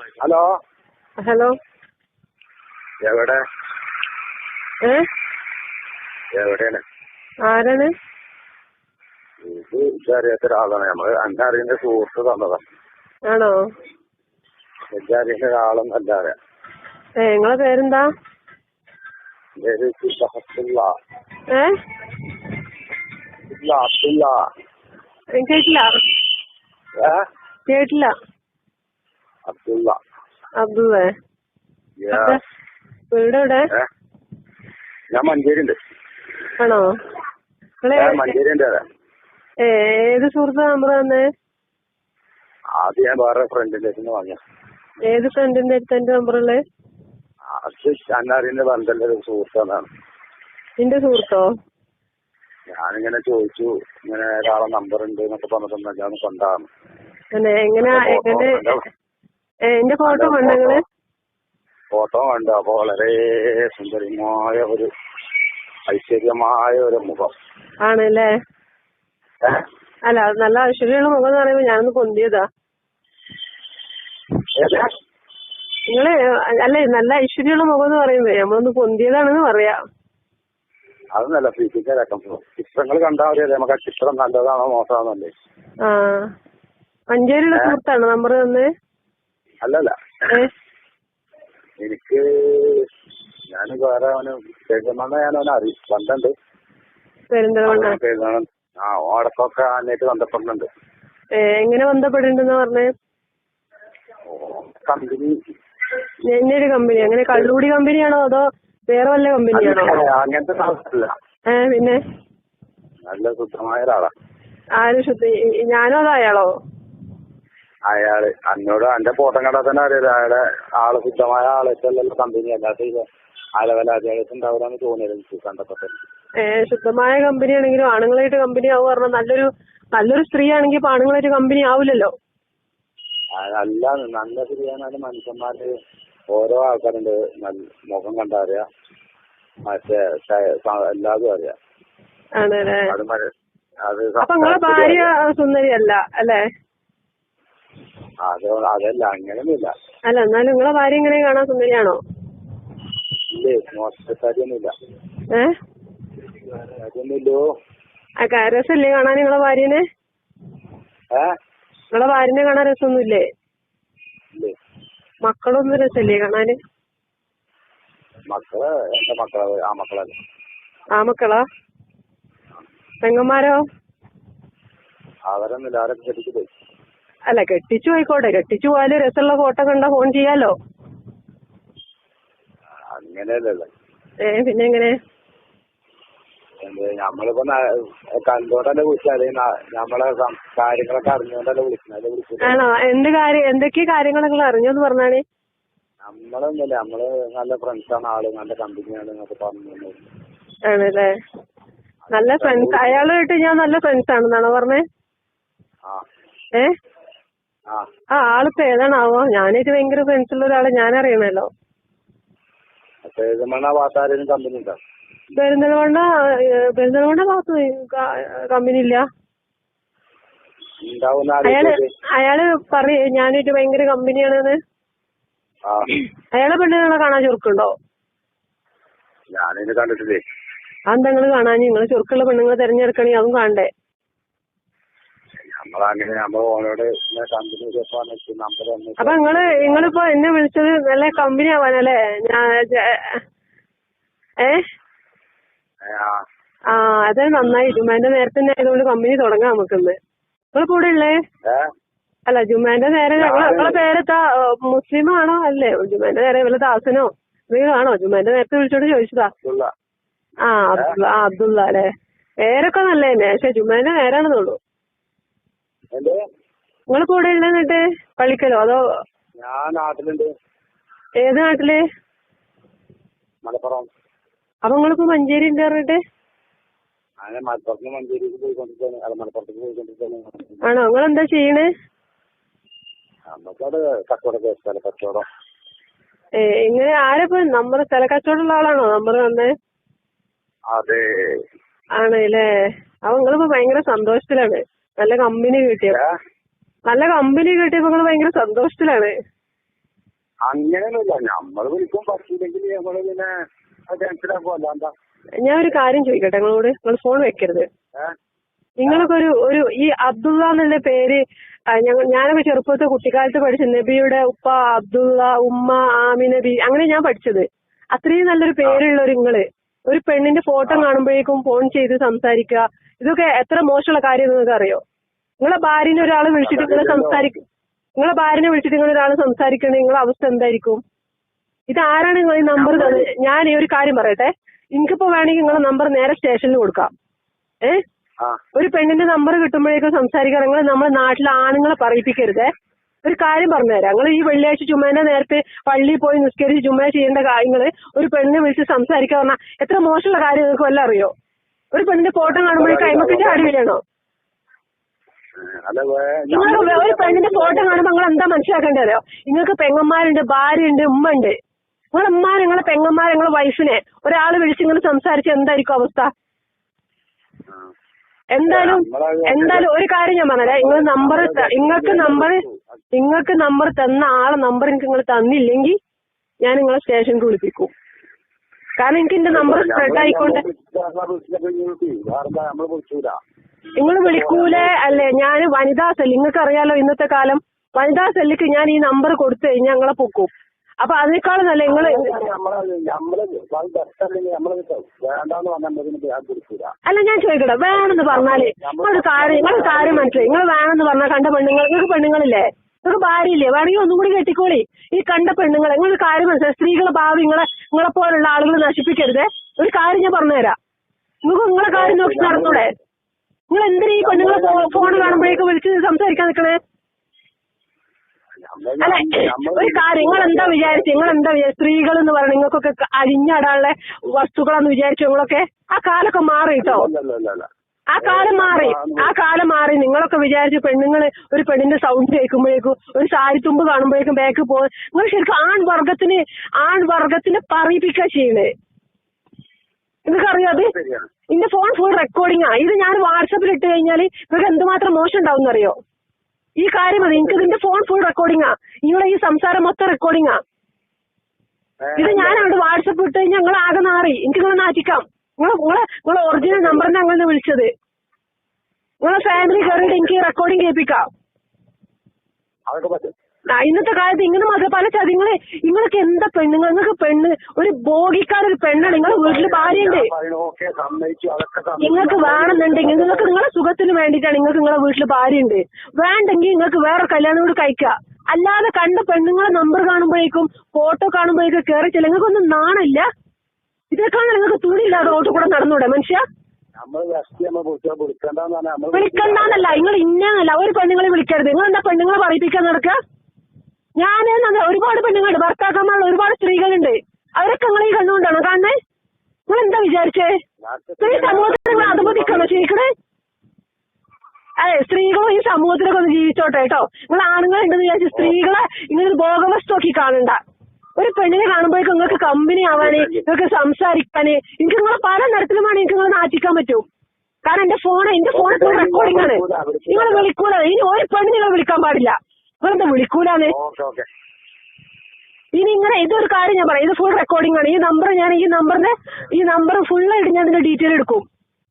Hello? Hello? എവിടെ? എവിടെയാണ്? ആരാണ്? ഇത് ഇതറിയാത്ത ഒരാളാണ്. നമ്മൾ എന്റെ അറിയുന്ന സുഹൃത്ത് തന്നതാ. ആണോ? എന്നെ ഒരാളും അല്ല അറിയാം നിങ്ങളെ പേരെന്താ? പേര് അബ്ദുള്ള. ഏ? ഇല്ല അബ്ദുള്ള. ഏ, കേട്ടില്ല. കേട്ടില്ല. അബ്ദുള്ള. വീട് ഞാൻ മഞ്ചേരിണ്ട്. ആണോ? ഏത് സുഹൃത്ത് നമ്പർ തന്നെ? ആദ്യം ഞാൻ വേറെ ഫ്രണ്ടിന്റെ അടുത്ത് വാങ്ങിയ ഏത് ഫ്രണ്ടിന്റെ അടുത്ത് എന്റെ അത് ബന്ധന്റെ ഒരു സുഹൃത്താണ് നിന്റെ സുഹൃത്തോ? ഞാനിങ്ങനെ ചോദിച്ചു ഇങ്ങനെ ഒരാളെ നമ്പർ ഉണ്ട് എന്നൊക്കെ പറഞ്ഞിട്ടുണ്ടെങ്കിൽ ഞാൻ കൊണ്ടാണ് എങ്ങനെ എങ്ങനെ എന്റെ ഫോട്ടോ കണ്ടങ്ങൾ ഫോട്ടോ കണ്ടു. അപ്പൊ വളരെ സുന്ദരമായ ഒരു ഐശ്വര്യമായ ഒരു മുഖം. ആണല്ലേ? അല്ല അത് നല്ല ഐശ്വര്യമുള്ള മുഖം എന്ന് പറയുമ്പോ ഞാനൊന്ന് പൊന്തിയതാ. നിങ്ങൾ അല്ലേ നല്ല ഐശ്വര്യമുള്ള മുഖം എന്ന് പറയുമ്പോ നമ്മളൊന്ന് പൊന്തിയതാണെന്ന് പറയാ. നല്ല ഫിസിക്കലൊക്കെ ചിത്രങ്ങൾ കണ്ടാൽ മതി നമുക്ക് ആ ചിത്രം നല്ലതാണോ മോശമാണല്ലേ ആ. മഞ്ചേരിയുടെ? സുഹൃത്താണോ നമ്പർ തന്നെ? അല്ലല്ല. എനിക്ക് ഞാൻ വേറെ അവന് പെരുന്തൽമണ്ണ ഞാൻ അവനെ അറിയും. ബന്ധമുണ്ട് പെരുന്തൽമണ്ണ. ആ ഓടക്കൊക്കെ ആനായിട്ട് ബന്ധപ്പെടുന്നുണ്ട് എങ്ങനെ ബന്ധപ്പെടുന്നുണ്ടെന്ന് പറഞ്ഞേ? കമ്പനി. എന്നെ ഒരു കമ്പനി? അങ്ങനെ കള്ളുകൂടി കമ്പനിയാണോ അതോ വേറെ വല്ല കമ്പനിയാണോ? അങ്ങനത്തെ ഏ പിന്നെ? നല്ല ശുദ്ധമായ ഒരാളാ ആരും ശുദ്ധ? ഞാനോ അതോ അയാളോ? അയാൾ അന്നോട് അന്റെ ഫോട്ടം കണ്ടാൽ തന്നെ അറിയാം അയാളെ ആൾ ശുദ്ധമായ ആളൊക്കെയല്ലല്ലോ കമ്പനി അല്ലാത്ത ഇത് അലവലാതിയായിട്ട് ഉണ്ടാവില്ലെന്ന് തോന്നിയത് എനിക്ക് കണ്ടപ്പോ. ഏഹ് ശുദ്ധമായ കമ്പനി ആണെങ്കിലും ആണുങ്ങളായിട്ട് കമ്പനി ആവുക പറഞ്ഞാൽ നല്ലൊരു നല്ലൊരു സ്ത്രീ ആണെങ്കിൽ ഇപ്പൊ ആണുങ്ങളായിട്ട് കമ്പനി ആവില്ലല്ലോ. അല്ല നല്ല ശരിയാനാലും മനുഷ്യന്മാര് ഓരോ ആൾക്കാരുണ്ട്. മുഖം കണ്ടാ അറിയാം മറ്റേ എല്ലാതും അറിയാം. ആണല്ലേ? അത് അപ്പൊ നിങ്ങളെ ഭാര്യ സുന്ദരിയല്ല അല്ലേ? അത് അതല്ല അങ്ങനെയൊന്നുമില്ല അല്ല എന്നാലും നിങ്ങളെ ഭാര്യ ഇങ്ങനെ കാണാൻ സുന്ദരിയാണോ? ഇല്ലേ മോശക്കാരിയൊന്നുമില്ല ഏ? അതൊന്നുമില്ലോ ആ ക- രസമില്ലേ കാണാൻ നിങ്ങളെ ഭാര്യനെ? നിങ്ങളെ ഭാര്യനെ കാണാൻ രസമൊന്നുമില്ലേ? ഇല്ലേ. മക്കളൊന്നും രസല്ലേ കാണാന്? മക്കൾ എന്റെ മക്കളെ ആ മക്കളല്ല. ആ മക്കളാ? പെങ്ങന്മാരോ? അവരൊന്നുമില്ല അവരൊക്കെ കെട്ടിച്ചു പോയി. അല്ല കെട്ടിച്ചു പോയിക്കോട്ടെ. കെട്ടിച്ചു പോയാൽ രസമുള്ള ഫോട്ടോ കണ്ട ഫോൺ ചെയ്യാലോ? അങ്ങനെയല്ലല്ലോ ഏ പിന്നെ എങ്ങനെ എന്ത് നമ്മളിപ്പോ ന- കണ്ടോണ്ടല്ലേ വിളിച്ചാൽ നമ്മളെ സം- കാര്യങ്ങളൊക്കെ അറിഞ്ഞോണ്ടല്ലേ വിളിക്കുന്നത് വിളിക്കുന്നത് ആണോ? എന്ത് കാര്യം എന്തൊക്കെ കാര്യങ്ങൾ നിങ്ങൾ അറിഞ്ഞോന്ന് പറഞ്ഞാണ് നമ്മളൊന്നുമില്ല. നമ്മൾ നല്ല ഫ്രണ്ട്സാണ് ആൾ നല്ല കമ്പനിയാണ് എന്നൊക്കെ പറഞ്ഞു ആണല്ലേ? നല്ല ഫ്രണ്ട്സ് അയാളുമായിട്ട് ഞാൻ നല്ല ഫ്രണ്ട്സ് ആണെന്നാണോ പറഞ്ഞേ? ആ. ഏ? ആ ആൾ ആളിപ്പോ ഏതാണാവോ? ഞാനായിട്ട് ഭയങ്കര ഫ്രണ്ട്സ് ഉള്ള ഒരാളെ ഞാൻ അറിയണല്ലോ പെരിന്തൽമണ്ണ പെരിന്തൽമണ്ണ ഭാഗത്ത് കമ്പനി ഇല്ല അയാൾ അയാൾ പറയ ഞാനൊരു ഭയങ്കര കമ്പനിയാണെന്ന്. അയാളെ പെണ്ണുങ്ങളെ കാണാൻ ചുരുക്കുണ്ടോ കണ്ടിട്ടില്ലേ? അതെന്താ നിങ്ങൾ കാണാൻ നിങ്ങൾ ചുരുക്കുള്ള പെണ്ണുങ്ങളെ തെരഞ്ഞെടുക്കണേ അതും കാണണ്ടേ? നമ്മളങ്ങനെ നമ്മൾ ഓനോട് കമ്പനി അപ്പൊ നിങ്ങൾ നിങ്ങളിപ്പോ എന്നെ വിളിച്ചത് നല്ല കമ്പനി ആവാനല്ലേ? ഞാൻ ഏ? ആ. അത് നന്നായി. ജുമാന്റെ നേരത്തെ തന്നെ ആയതുകൊണ്ട് കമ്പനി തുടങ്ങാം നമുക്കിന്ന്. നിങ്ങൾ കൂടെ ഉള്ളേ? അല്ല ജുമാന്റെ നേരെ നിങ്ങളെ പേരെത്താ മുസ്ലിം ആണോ? അല്ലേ? ജുമാന്റെ നേരെ വല്ല ദാസനോ? എന്തെങ്കിലും ആണോ? ജുമാന്റെ നേരത്തെ വിളിച്ചോണ്ട് ചോദിച്ചതാ. ആ അബ്ദുള്ള ആ അബ്ദുള്ള അല്ലേ? പേരൊക്കെ നല്ല തന്നെ പക്ഷെ ജുമാന്റെ നേരാണെന്നുള്ളൂ നിങ്ങൾ കൂടെ ഉള്ള എന്നിട്ട് പള്ളിക്കലോ? അതോ ഞാൻ നാട്ടിലുണ്ട്. ഏത് നാട്ടിൽ? മലപ്പുറം. അപ്പൊ നിങ്ങളിപ്പോ മഞ്ചേരി ഉണ്ട് പറഞ്ഞിട്ട്? അങ്ങനെ മലപ്പുറത്ത് മഞ്ചേരിക്ക് പോയിക്കൊണ്ടിരിക്കാണ്. അല്ല മലപ്പുറത്തേക്ക് പോയിക്കൊണ്ടിരിക്കാണ്. ആണോ? നിങ്ങൾ എന്താ ചെയ്യണേ? നമുക്കവിടെ കച്ചവടം സ്ഥല കച്ചവടം. ഏ ഇങ്ങനെ ആരപ്പോ? നമ്മുടെ സ്ഥല കച്ചവടമുള്ള ആളാണോ? നമ്പർ തന്നെ അതെ. ആണല്ലേ. അപ്പൊ നിങ്ങളിപ്പോ ഭയങ്കര സന്തോഷത്തിലാണ്. നല്ല കമ്പനി കിട്ടിയ? നല്ല കമ്പനി കിട്ടിയപ്പോ നിങ്ങൾ ഭയങ്കര സന്തോഷത്തിലാണ്. അങ്ങനെയൊന്നുമില്ല. നമ്മൾ വിളിക്കും പറ്റിയില്ലെങ്കിൽ നമ്മൾ പിന്നെ ടെൻഷനാക്കും അല്ലാന്താ ഞാൻ ഒരു കാര്യം ചോദിക്കട്ടെ നിങ്ങളോട്? നിങ്ങൾ ഫോൺ വെക്കരുത്. നിങ്ങൾക്ക് ഒരു ഒരു ഈ അബ്ദുള്ള എന്നുള്ള പേര് ഞങ്ങൾ ഞാനൊക്കെ ചെറുപ്പത്തെ കുട്ടിക്കാലത്ത് പഠിച്ച നബിയുടെ ഉപ്പ അബ്ദുള്ള ഉമ്മ ആമിന ബി അങ്ങനെ ഞാൻ പഠിച്ചത്. അത്രയും നല്ലൊരു പേരുള്ള ഒരു നിങ്ങൾ. ഒരു പെണ്ണിന്റെ ഫോട്ടോ കാണുമ്പോഴേക്കും ഫോൺ ചെയ്ത് സംസാരിക്കുക. ഇതൊക്കെ എത്ര മോശമുള്ള കാര്യം നിങ്ങൾക്ക് അറിയോ നിങ്ങളെ ഭാര്യനെ ഒരാൾ വിളിച്ചിട്ട് നിങ്ങൾ സംസാരിക്കും നിങ്ങളെ ഭാര്യനെ വിളിച്ചിട്ട് നിങ്ങൾ ഒരാൾ സംസാരിക്കണേ നിങ്ങളെ അവസ്ഥ എന്തായിരിക്കും? ഇത് ആരാണ് നിങ്ങൾ ഈ നമ്പർ തന്നത് ഞാൻ ഈ ഒരു കാര്യം പറയട്ടെ. എനിക്കിപ്പോ വേണമെങ്കിൽ നിങ്ങളെ നമ്പർ നേരെ സ്റ്റേഷനിൽ കൊടുക്കാം. ഏ? ഒരു പെണ്ണിന്റെ നമ്പർ കിട്ടുമ്പോഴേക്കും സംസാരിക്കാൻ നിങ്ങൾ നമ്മുടെ നാട്ടിലെ ആണുങ്ങളെ പറയിപ്പിക്കരുതേ. ഒരു കാര്യം പറഞ്ഞുതരാം. നിങ്ങൾ ഈ വെള്ളിയാഴ്ച ചുമേന്റെ നേരത്തെ പള്ളിയിൽ പോയി നിസ്കരിച്ച് ചുമ ചെയ്യേണ്ട കാര്യങ്ങൾ ഒരു പെണ്ണിനെ വിളിച്ച് സംസാരിക്കാൻ പറഞ്ഞാൽ എത്ര മോശമുള്ള കാര്യം നിങ്ങൾക്ക് വല്ല അറിയോ? ഒരു പെണ്ണിന്റെ ഫോട്ടോ കാണുമ്പോഴേക്കും അയിമക്ക് ചാടി വീഴണോ നിങ്ങൾ ഒരു പെണ്ണിന്റെ ഫോട്ടോ കാണുമ്പോൾ നിങ്ങൾ എന്താ മനസ്സിലാക്കേണ്ടതോ നിങ്ങൾക്ക് പെങ്ങന്മാരുണ്ട് ഭാര്യയുണ്ട് ഉമ്മ ഉണ്ട് നിങ്ങളെ ഉമ്മ നിങ്ങളെ പെങ്ങന്മാർ നിങ്ങളെ വൈഫിനെ ഒരാൾ വിളിച്ച് നിങ്ങൾ സംസാരിച്ച് എന്തായിരിക്കും അവസ്ഥ. എന്തായാലും എന്തായാലും ഒരു കാര്യം ഞാൻ പറഞ്ഞേ നിങ്ങൾ നമ്പർ നിങ്ങൾക്ക് നമ്പർ നിങ്ങൾക്ക് നമ്പർ തന്ന ആളെ നമ്പർ എനിക്ക് നിങ്ങൾ തന്നില്ലെങ്കിൽ ഞാൻ നിങ്ങളെ സ്റ്റേഷനിൽ വിളിപ്പിക്കും. കാരണം എനിക്ക് എന്റെ നമ്പർ സ്പ്രെഡ് ആയിക്കൊണ്ട് നിങ്ങൾ വിളിക്കൂലേ? അല്ലേ? ഞാൻ വനിതാ സെൽ നിങ്ങൾക്ക് അറിയാലോ ഇന്നത്തെ കാലം. വനിതാ സെല്ലിക്ക് ഞാൻ ഈ നമ്പർ കൊടുത്തു കഴിഞ്ഞാൽ ഞങ്ങളെ പൊക്കും. അപ്പൊ അതിനേക്കാളും നല്ല നിങ്ങൾ അല്ല ഞാൻ ചോദിക്കട്ടെ. വേണമെന്ന് പറഞ്ഞാലേ നിങ്ങളൊരു കാര്യം നിങ്ങളൊരു കാര്യം മനസ്സിലായി. നിങ്ങൾ വേണമെന്ന് പറഞ്ഞാൽ കണ്ട പെണ്ണുങ്ങൾ നിങ്ങൾക്ക് പെണ്ണുങ്ങളില്ലേ? നിങ്ങൾക്ക് ഭാര്യയില്ലേ? വേണമെങ്കിൽ ഒന്നും കൂടി കെട്ടിക്കോളി. ഈ കണ്ട പെണ്ണുങ്ങൾ നിങ്ങളൊരു കാര്യം മനസ്സിലായി. സ്ത്രീകളെ ഭാവി നിങ്ങളെ നിങ്ങളെ പോലുള്ള ആളുകൾ നശിപ്പിക്കരുത്. ഒരു കാര്യം ഞാൻ പറഞ്ഞുതരാം. നിങ്ങൾക്ക് നിങ്ങളെ കാര്യം നോക്കി നടന്നൂടെ? നിങ്ങൾ എന്തിനാ ഈ പെണ്ണുങ്ങളെ ഫോൺ കാണുമ്പോഴേക്ക് വിളിച്ച് സംസാരിക്കാൻ നിൽക്കണേ അല്ല ഒരു കാര്യം നിങ്ങൾ എന്താ വിചാരിച്ചു? നിങ്ങൾ എന്താ വിചാരിച്ചു? സ്ത്രീകൾ എന്ന് പറഞ്ഞ നിങ്ങൾക്കൊക്കെ അഴിഞ്ഞാടാനുള്ള വസ്തുക്കളാന്ന് വിചാരിച്ചു നിങ്ങളൊക്കെ? ആ കാലൊക്കെ മാറി കേട്ടോ ആ കാലം മാറി. ആ കാലം മാറി. നിങ്ങളൊക്കെ വിചാരിച്ചു പെണ്ണുങ്ങൾ ഒരു പെണ്ണിന്റെ സൗണ്ട് കേൾക്കുമ്പോഴേക്കും ഒരു സാരിത്തുമ്പ് കാണുമ്പോഴേക്കും ബാക്ക് പോ നിങ്ങൾ ശരിക്കും ആൺവർഗത്തിന് ആൺവർഗത്തിന് പറയിപ്പിക്കാ പറയിപ്പിക്കുക ചെയ്യണേ? നിങ്ങൾക്കറിയാതെ അത്? എന്റെ ഫോൺ ഫുൾ റെക്കോർഡിംഗ് ആ. ഇത് ഞാൻ വാട്സപ്പിൽ ഇട്ട് കഴിഞ്ഞാൽ ഇവർക്ക് എന്തുമാത്രം മോശം ഉണ്ടാവും അറിയോ ഈ കാര്യം മതി എനിക്ക് ഇതിന്റെ ഫോൺ ഫുൾ റെക്കോർഡിംഗ് ആ. നിങ്ങളെ ഈ സംസാരം മൊത്തം റെക്കോർഡിംഗ് ആ. ഇത് ഞാൻ അവിടെ വാട്സപ്പ് ഇട്ട് കഴിഞ്ഞാൽ ഞങ്ങൾ ആകെ നാറി. എനിക്ക് നിങ്ങളെ നാറ്റിക്കാം. നിങ്ങളെ നിങ്ങളെ നിങ്ങളെ ഒറിജിനൽ നമ്പറിന് അങ്ങനെ വിളിച്ചത്. നിങ്ങളെ ഫാമിലി കയറിയിട്ട് എനിക്ക് റെക്കോർഡിംഗ് കേൾപ്പിക്കാം. ഇന്നത്തെ കാലത്ത് ഇങ്ങനെ മാത്രം പല ചതിങ്ങളെ. നിങ്ങൾക്ക് എന്താ പെണ്ണുങ്ങൾ നിങ്ങൾക്ക് പെണ്ണ് ഒരു ഭോഗിക്കാരൊരു പെണ്ണാണ് നിങ്ങളെ വീട്ടിൽ ഭാര്യയുണ്ട്. നിങ്ങൾക്ക് വേണമെന്നുണ്ടെങ്കിൽ നിങ്ങൾക്ക് നിങ്ങളെ സുഖത്തിന് വേണ്ടിയിട്ടാണ് നിങ്ങൾക്ക് നിങ്ങളെ വീട്ടിൽ ഭാര്യയുണ്ട്. വേണ്ടെങ്കിൽ നിങ്ങൾക്ക് വേറെ കല്യാണം കൂടി കഴിക്കാം. അല്ലാതെ കണ്ട പെണ്ണുങ്ങളെ നമ്പർ കാണുമ്പോഴേക്കും ഫോട്ടോ കാണുമ്പോഴേക്കും കയറി ചെല്ല നിങ്ങൾക്കൊന്നും നാണില്ല. ഇതൊക്കെയാണ് നിങ്ങൾക്ക് തുണിയില്ലാതെ റോട്ടിൽ കൂടെ നടന്നൂടെ മനുഷ്യ? വിളിക്കണ്ടെന്നല്ല നിങ്ങൾ ഇന്നല്ല ഒരു പെണ്ണുങ്ങളെ വിളിക്കരുത്. നിങ്ങൾ എന്താ പെണ്ണുങ്ങളെ പറയിപ്പിക്കാൻ നടക്കുക ഞാൻ ഒരുപാട് പെണ്ണുങ്ങളുണ്ട്. ഭർത്താക്കന്മാരുള്ള ഒരുപാട് സ്ത്രീകളുണ്ട്. അവരൊക്കെ നിങ്ങൾ ഈ കണ്ണുകൊണ്ടാണോ. കാണുന്നേ നിങ്ങൾ എന്താ വിചാരിച്ചേ സ്ത്രീ സമൂഹത്തിൽ നിങ്ങൾ അധപതിക്കാണോ? ചെയ്യിക്കണേ അതെ സ്ത്രീകളും ഈ സമൂഹത്തിലൊക്കെ ഒന്ന് ജീവിച്ചോട്ടെ കേട്ടോ. നിങ്ങൾ ആണുങ്ങളുണ്ടെന്ന് വിചാരിച്ച് സ്ത്രീകളെ ഇങ്ങനെ ഭോഗവസ്തുക്കി കാണണ്ട. ഒരു പെണ്ണിനെ കാണുമ്പോഴേക്കും നിങ്ങൾക്ക് കമ്പനി ആവാന് നിങ്ങൾക്ക് സംസാരിക്കാന് എനിക്ക് നിങ്ങളെ പല തരത്തിലും വേണം എനിക്ക് നിങ്ങളെ നാട്ടിക്കാൻ പറ്റും. കാരണം എന്റെ ഫോൺ എന്റെ ഫോൺ ഫുൾ റെക്കോർഡിംഗ് ആണ്. നിങ്ങൾ വിളിക്കൂടാ ഇനി ഒരു പെണ്ണ് നിങ്ങൾ വിളിക്കാൻ പാടില്ല. നിങ്ങളെന്താ വിളിക്കൂലെന്ന്. ഇനി ഇങ്ങനെ ഇതൊരു കാര്യം ഞാൻ പറയാം. ഇത് ഫുൾ റെക്കോർഡിംഗ് ആണ്. ഈ നമ്പർ ഞാൻ ഈ നമ്പറിന്റെ ഈ നമ്പർ ഫുള്ളായിട്ട് ഞാൻ ഇതിന്റെ ഡീറ്റെയിൽ എടുക്കും.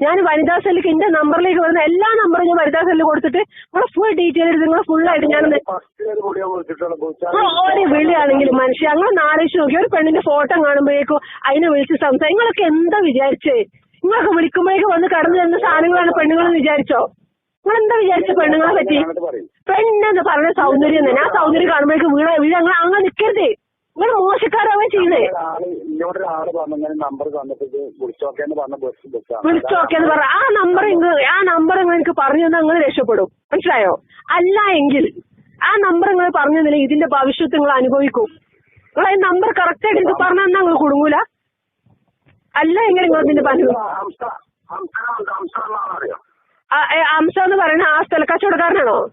ഞാൻ വനിതാ സെല്ലിക്ക് എന്റെ നമ്പറിലേക്ക് വരുന്ന എല്ലാ നമ്പറും ഞാൻ വനിതാ സെല്ലിൽ കൊടുത്തിട്ട് നിങ്ങളെ ഫുൾ ഡീറ്റെയിൽ എടുത്ത് നിങ്ങളെ ഫുള്ളായിട്ട് ഞാൻ ഒരു വിളിയാണെങ്കിലും മനുഷ്യ ഞങ്ങൾ നാലോചിച്ച് നോക്കി. ഒരു പെണ്ണിന്റെ ഫോട്ടോ കാണുമ്പോഴേക്കും അതിനെ വിളിച്ച് സംസാരിക്കും. നിങ്ങളൊക്കെ എന്താ വിചാരിച്ചേ? നിങ്ങളൊക്കെ വിളിക്കുമ്പോഴേക്കും വന്ന് കടന്നു തന്ന സാധനങ്ങളാണ് പെണ്ണുങ്ങളെന്ന് വിചാരിച്ചോ? നിങ്ങൾ എന്താ വിചാരിച്ച പെണ്ണുങ്ങളെ പറ്റി പെണ്ണെന്ന് പറഞ്ഞ സൗന്ദര്യം തന്നെ ആ സൗന്ദര്യം കാണുമ്പോഴേക്കും വീണ വീഴ അങ്ങനെ അങ്ങനെ നിൽക്കരുത് നിങ്ങൾ മോശക്കാരാവേ ഒരാൾ ഇന്നോട് ഒരാൾ പറഞ്ഞു നമ്പർ തന്നിട്ട് വിളിച്ചോക്കേന്ന് പറഞ്ഞ ബസ് ബസ്സാണ് വിളിച്ചോക്കെന്ന് പറ ആ നമ്പർ ആ നമ്പർ എനിക്ക് പറഞ്ഞു തന്നാൽ നിങ്ങൾ രക്ഷപ്പെടും മനസ്സിലായോ അല്ല എങ്കിൽ ആ നമ്പർ നിങ്ങൾ പറഞ്ഞു തന്നില്ല ഇതിന്റെ ഭവിഷ്യത്ത് നിങ്ങൾ അനുഭവിക്കും നിങ്ങൾ ഈ നമ്പർ കറക്റ്റ് ആയിട്ട് എനിക്ക് പറഞ്ഞു തന്നാൽ നിങ്ങൾ കുടുങ്ങൂല അല്ല എങ്കിൽ നിങ്ങൾ ഇതിന്റെ പനു അംശ എന്ന് പറയുന്ന ആ സ്ഥല കച്ചവടക്കാരനാണോ?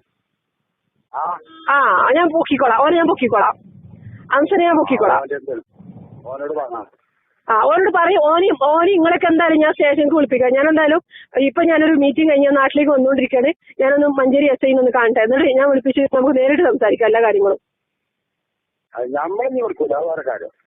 ആ. ഞാൻ പൊക്കിക്കോളാം. ഓനെ ഞാൻ പൊക്കിക്കോളാം. അംശനെ ഞാൻ പൊക്കിക്കോളാം. ആ ഓനോട് പറയും. ഓനി ഓനി നിങ്ങളൊക്കെ എന്തായാലും ഞാൻ സ്റ്റേഷനിലേക്ക് വിളിപ്പിക്കാം. ഞാൻ എന്തായാലും ഇപ്പൊ ഞാനൊരു മീറ്റിംഗ് കഴിഞ്ഞ നാട്ടിലേക്ക് വന്നുകൊണ്ടിരിക്കുകയാണ് ഞാനൊന്ന് മഞ്ചേരി എസ് ഐ ഒന്ന് കാണട്ടെ. എന്നിട്ട് ഞാൻ വിളിപ്പിച്ച് നമുക്ക് നേരിട്ട് സംസാരിക്കാം എല്ലാ കാര്യങ്ങളും.